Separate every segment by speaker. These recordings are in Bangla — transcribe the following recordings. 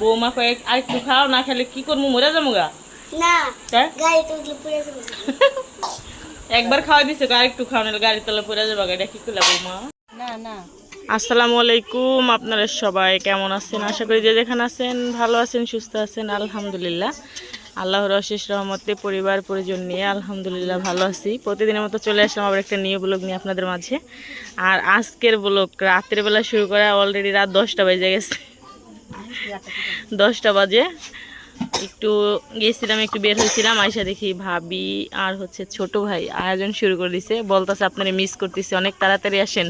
Speaker 1: বৌমা কয়েক আর একটু খাও না খেলে কি করব মরে যাব গা? হ্যাঁ একবার খাওয়া দিছে আর একটু খাও নাহলে গাড়ি তলে পড়ে যাব এটা কি করলা বৌমা?
Speaker 2: না না।
Speaker 1: আসসালামু আলাইকুম আপনারা সবাই কেমন আছেন? আশা করি যে যেখানে আছেন ভালো আছেন সুস্থ আছেন আলহামদুলিল্লাহ। আল্লাহর অশেষ রহমতে পরিবার পরিজন নিয়ে আলহামদুলিল্লাহ ভালো আছি। প্রতিদিনের মতো চলে আসলাম আবার একটা নিউ ব্লগ নিয়ে আপনাদের মাঝে। আর আজকের ব্লগ রাতের বেলা শুরু করা অলরেডি রাত দশটা বেজে গেছে। দশটা বাজে। একটু গেছিলাম একটু বের হয়েছিলাম আয়সা দেখি ভাবি আর হচ্ছে ছোট ভাই আয়োজন শুরু করে দিছে। বলতাছে আপনারা মিস করতেছে অনেক তাড়াতাড়ি আসেন।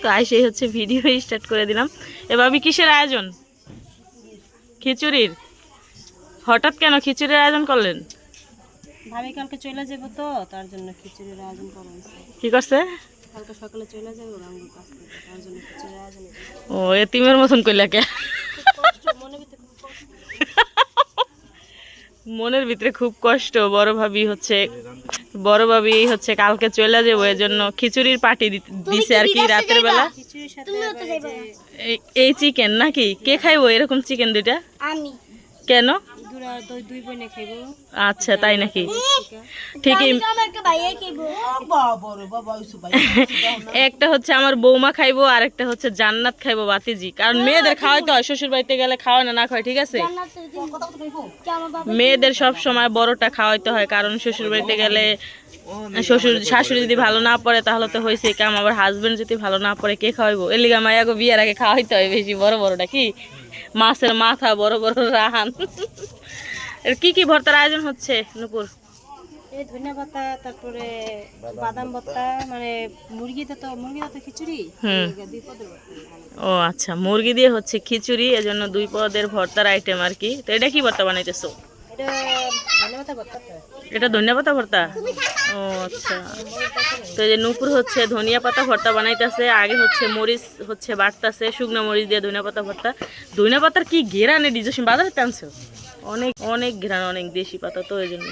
Speaker 1: তো আয়সাই হচ্ছে ভিডিও স্টার্ট করে দিলাম। এ ভাবি কিসের আয়োজন? খিচুড়ির? হঠাৎ কেন খিচুড়ির আয়োজন করলেন?
Speaker 2: ভাবি কালকে চলে যাব তো তার জন্য খিচুড়ির আয়োজন করা হয়েছে।
Speaker 1: কি করছে?
Speaker 2: কালকে সকালে চলে যাব রামগুর কাছ থেকে তার জন্য খিচুড়ির আয়োজন।
Speaker 1: ও এতিমের মতন কইলা কে
Speaker 2: কষ্ট মনে ভিতরে খুব কষ্ট।
Speaker 1: মনের ভিতরে খুব কষ্ট বড় ভাবি হচ্ছে বড় ভাবি হচ্ছে কালকে চলে যাব এর জন্য খিচুড়ির পার্টি দিছে আর কি রাতের বেলা।
Speaker 2: এই
Speaker 1: চিকেন নাকি? কে খাইবো? এরকম চিকেন দুটা
Speaker 2: আমি।
Speaker 1: কেন? আচ্ছা তাই নাকি? ঠিকই। একটা হচ্ছে আমার বৌমা খাইবো, আর একটা হচ্ছে জান্নাত খাইবো বাতিজি। কারণ মেয়েদের খাওয়াইতে হয়, শ্বশুর বাড়িতে গেলে খাওয়ায় না না খাওয়ায়, ঠিক আছে? মেয়েদের সব সময় বড়টা খাওয়াইতে হয়, কারণ শ্বশুর বাড়িতে গেলে শ্বশুর, শাশুড়ি যদি ভালো না পড়ে, তাহলে তো হয়েছে কাম আবার হাজবেন্ড যদি ভালো না পড়ে, কে খাওয়াইবো? এর লিগা মায়াগো বিয়ের আগে খাওয়াইতে হয় বেশি, বড় বড়টা, কি? মাছের মাথা বড় বড় রাহান এর কি কি ভর্তার আয়োজন হচ্ছে নুপুর?
Speaker 2: এই ধনিয়া পাতা তারপরে বাদাম ভর্তা মানে মুরগিতে তো মুরগিতে তো খিচুড়ি।
Speaker 1: ও আচ্ছা মুরগি দিয়ে হচ্ছে খিচুড়ি এজন্য দুই পদের ভর্তার আইটেম আর কি। তো এটা কি ভর্তা বানাইতেছো?
Speaker 2: এটা ধনিয়া পাতা ভর্তা
Speaker 1: ও আচ্ছা। তো এই যে নুপুর হচ্ছে ধনিয়া পাতা ভর্তা বানাইতেছে আগে হচ্ছে মরিচ হচ্ছে বাটতাছে শুকনো মরিচ দিয়ে ধনিয়া পাতা ভর্তা। ধনিয়া পাতার কি ঘেরান জসিম বাজারে টানছো অনেক অনেক ঘেরান অনেক দেশি পাতা তো এই জন্য।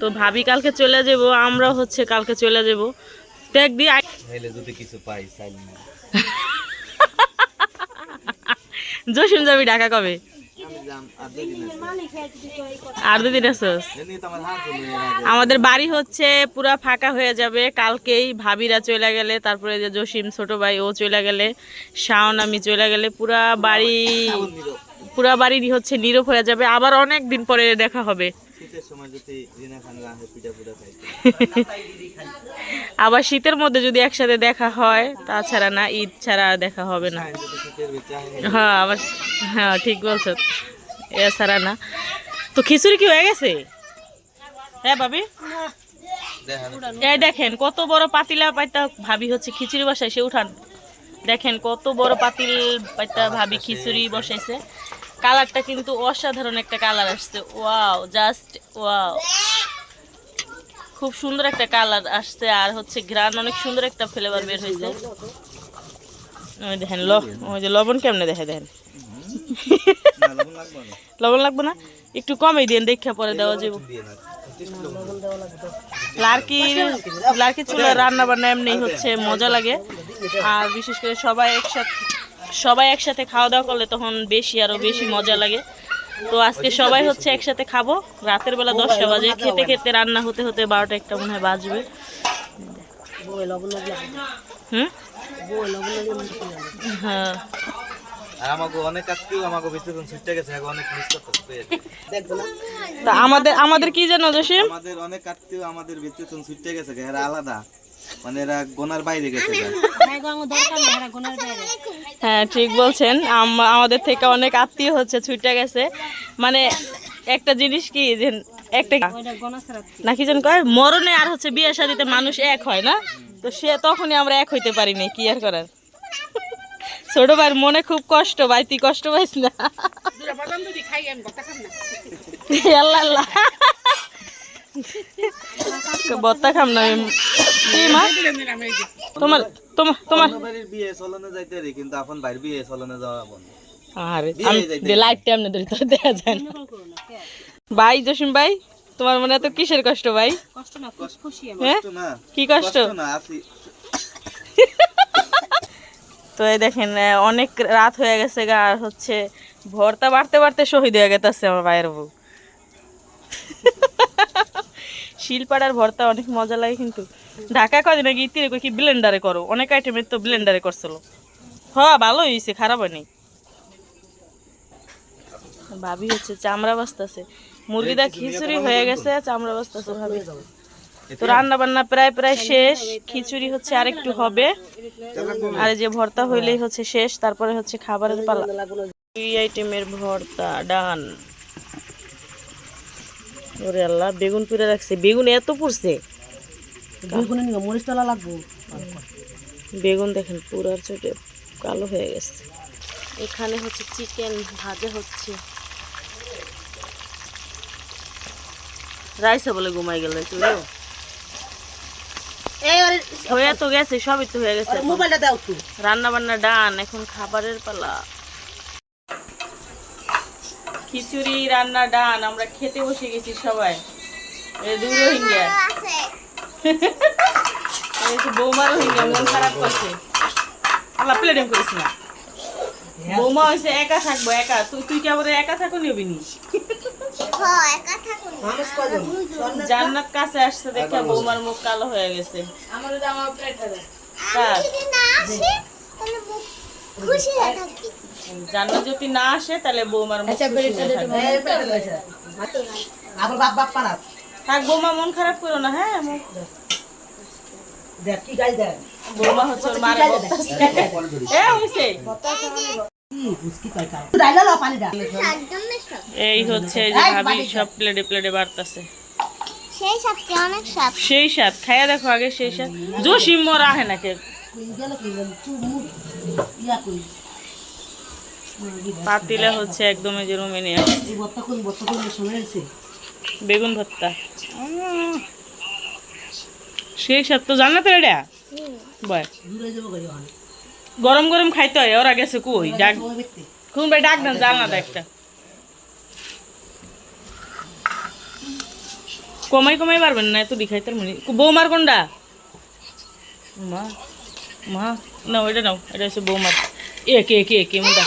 Speaker 1: তো ভাবি কালকে চলে যাব আমরা হচ্ছে কালকে চলে যাব। দেখ দি
Speaker 3: যদি কিছু পাই
Speaker 1: জসিম যাবি ঢাকা কবে?
Speaker 3: আর
Speaker 1: দুদিন আসোস আমাদের বাড়ি হচ্ছে পুরা ফাঁকা হয়ে যাবে। কালকেই ভাবিরা চলে গেলে তারপরে যে জসিম ছোট ভাই ও চলে গেলে শাওন আমি চলে গেলে পুরা বাড়ি পুরা বাড়ি হচ্ছে নীরব হয়ে যাবে। আবার অনেক দিন পরে দেখা হবে। আবার শীতের মধ্যে যদি একসাথে দেখা হয় তাছাড়া না ঈদ ছাড়া দেখা হবে না।
Speaker 3: আহে
Speaker 1: হ্যাঁ আবার হ্যাঁ ঠিক বলছো। এছাড়া না। তো খিচুড়ি কি হয়ে গেছে? হ্যাঁ ভাবি? এই দেখেন কত বড় পাতিলা পাইতা ভাবি হচ্ছে খিচুড়ি বসাইছে উঠান। দেখেন কত বড় পাতিল পাইতা ভাবি খিচুড়ি বসাইছে। কালারটা কিন্তু অসাধারণ একটা কালার আসছে। Wow just wow. খুব সুন্দর একটা কালার আসছে আর হচ্ছে গ্রান অনেক সুন্দর একটা ফ্লেভার বের হয়েছে ওই দেখেন ল ওই যে লবণ কেমনে দেখে দেখেন?
Speaker 3: লবণ লাগবে না?
Speaker 1: একটু কমই দিন, দেখা পরে দেওয়া যাবে। লার্কি লার্কি রান্না বান্না এমনি হচ্ছে, মজা লাগে। আর বিশেষ করে সবাই একসাথে সবাই একসাথে খাওয়া দাওয়া করলে তখন বেশি আরও বেশি মজা লাগে। তো আজকে সবাই হচ্ছে একসাথে খাব। রাতের বেলা দশটা বাজে। খেতে খেতে রান্না হতে হতে বারোটা একটা মনে হয় বাজবে। হুম? হ্যাঁ। আমাদের আমাদের কি জানো জসিম?
Speaker 3: আমাদের অনেক আত্মীয় আমাদের ভিতরে ছুটে গেছে এরা আলাদা। মানে এরা গোনার বাইরে গেছে
Speaker 1: হ্যাঁ ঠিক বলছেন। আমাদের থেকে অনেক আত্মীয় হচ্ছে ছুটে গেছে। মানে একটা জিনিস কি যে একটা নাকি যেন কয়? মরণে আর হচ্ছে বিয়ে শাদিতে মানুষ এক হয় না? তো সে তখনই আমরা এক হইতে পারিনি কি আর করার? ছোট ভাইয়ের মনে খুব কষ্ট ভাই তুই কষ্ট পাইস না। আল্লাহ। আল্লাহ বত্তা খাম না কি মা? তোমার তোমার তোমার।
Speaker 3: বিয়ে চলনে যাইতে রে কিন্তু এখন বাইর বিয়ে চলনে যাওয়া বন্ধ।
Speaker 1: আরে আমি লাইট টাইম ধরি তো দেখা যায় না। ভাই জসিম ভাই তোমার মনে এত কিসের কষ্ট ভাই?
Speaker 2: কষ্ট না খুশি আমি।
Speaker 1: হ্যাঁ?
Speaker 3: কষ্ট না।
Speaker 1: কি কষ্ট?
Speaker 3: কষ্ট না আছি
Speaker 1: তো এই দেখেন অনেক রাত হয়ে গেছে গা আর হচ্ছে ভর্তা বাড়তে বাড়তে শহীদ হয়ে গেছে আমার ভাইয়ের বউ। শিলপাড়ার ভর্তা অনেক মজা লাগে কিন্তু। ঢাকা কদিন আগে ইতিরে কি ব্লেন্ডারে করো? অনেক আইটেমের তো ব্লেন্ডারে করছিল। হ্যাঁ ভালো হয়েছে খারাপ হয়নি। ভাবি হচ্ছে চামড়া বাস্তাছে মুরগিটা খিচুড়ি হয়ে গেছে চামড়া বাস্তাছে ভাবি। তো রান্না বান্না প্রায় প্রায় শেষ খিচুড়ি হচ্ছে আর একটু হবে। আর যে ভর্তা হইলেই হচ্ছে শেষ তারপরে হচ্ছে খাবারের পালা। দুই আইটেমের ভর্তা ডান। ওরে আল্লাহ বেগুন পুড়ে রাখছে। বেগুন এত পুড়ছে।
Speaker 2: বেগুনে
Speaker 1: দেখেন পুরার চোটে কালো হয়ে গেছে। এখানে হচ্ছে চিকেন ভাজা হচ্ছে। রাইসা বলে ঘুমাই গেল
Speaker 2: ওর
Speaker 1: হয়ে তো গেছে সবই তো হয়ে গেছে
Speaker 2: মোবাইলটা দাও তো
Speaker 1: রান্না বান্না ডান এখন খাবারের পালা। খিচুড়ি রান্না ডান আমরা খেতে বসে গেছি সবাই। এই দূর রোহিঙ্গা। বৌমা রোহিঙ্গা মন খারাপ করছে। আল্লাহ প্লেটিং করিস না। বৌমা হয়েছে একা থাকব একা। তুই তুই কি আবার একা থাকো নিবি নি? জান্নাত কাছে আসছে দেখে বৌমার মুখ কালো হয়ে গেছে? জান্নাত যদি না আসে তাহলে বৌমার মুখ হয়ে
Speaker 2: পারাস
Speaker 1: থাক বৌমা মন খারাপ করো না হ্যাঁ?
Speaker 2: দেখ। কি গাই দেখ।
Speaker 1: বৌমা হচ্ছে ওর মারে এ হইছে। এই হচ্ছে এই যে ভাবি সব প্লেটে প্লেটে বাড়তাছে।
Speaker 4: সেই সাথে অনেক সাপ
Speaker 1: সেই সাত খাইয়া দেখো আগে সেই সাত। জসিম মরা আহে না কে পাতিলে হচ্ছে একদম এই যে রুমে নিয়ে বেগুন ভর্তা। সেই সাত তো জানা তো এটা বয়। গরম গরম খাইতে হয় ওরা গেছে কই? ডাক কোন ভাই ডাক দেন জাল না একটা কমাই কমাই পারবেন না এত দেখাইতে মনে বৌমার কোনটা? মা মা। না ওইটা নাও এটা হচ্ছে বৌমার। এ কে কে কে মুদা।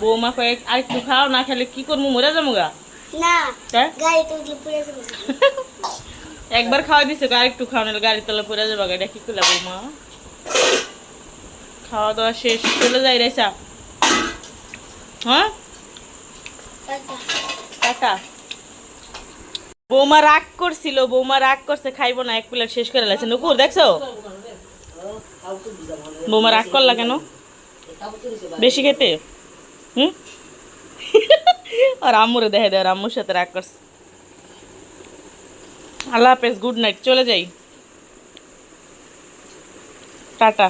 Speaker 1: বৌমা কয়েক আরেকটু খাও না খেলে কি করব মরে যাব গা?
Speaker 4: না
Speaker 1: হ্যাঁ
Speaker 4: গাড়িতে উঠলে পুড়ে যাবে
Speaker 1: একবার খাওয়া দিছে আর একটু খাওয়া নিলে গাড়ির তলা পড়ে যাবে এটা কি করলে বৌমা? খাওয়া দাওয়া শেষ, চলে যাই রেসা হ্যাঁ? টাটা। বৌমা রাগ করছিল, বৌমা রাগ করছে, খাইবো না, এক প্লেট শেষ করে লাগছে নুকুর, দেখছ? বৌমা রাগ করলা কেন? বেশি খেতে? হুম? আর আম্মুরে দেখে দেয় আর আম্মুর সাথে রাগ করছে। আল্লাহ হাফেজ গুড নাইট চলে যাই। টাটা।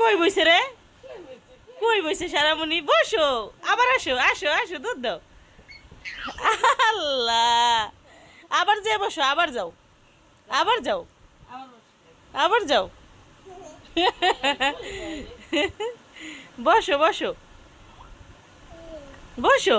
Speaker 1: কই বইছে রে? কই বইছে সারামণি? বসো, আবার আসো আসো আসো, দুধ দাও। আল্লাহ, আবার যে বসো, আবার যাও। আবার যাও। আবার যাও। বসো বসো। বসো।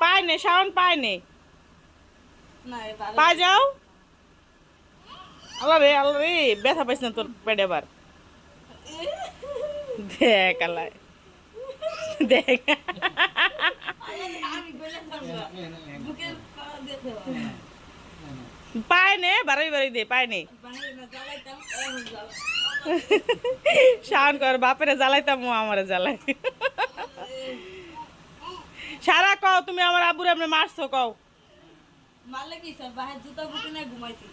Speaker 1: পায় নে শাওন পায় নে। পা যাও। আল্লাহ রে আল্লাহ রে ব্যথা পাইছ না তোর পেটে এবার দেখ আল্লাহ। দেখ। পায় নে বাড়াই দে পায় নে শাওন কর বাপেরে জ্বালাইতাম ও আমারে জ্বালাই সারা কও তুমি আমার আব্বুরে আপনি মারছো কও
Speaker 5: মারলে কি স্যার বাহির জুতা বুকে না ঘুমাইছি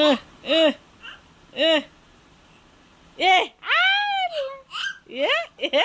Speaker 1: এ এ এ এ। এ এ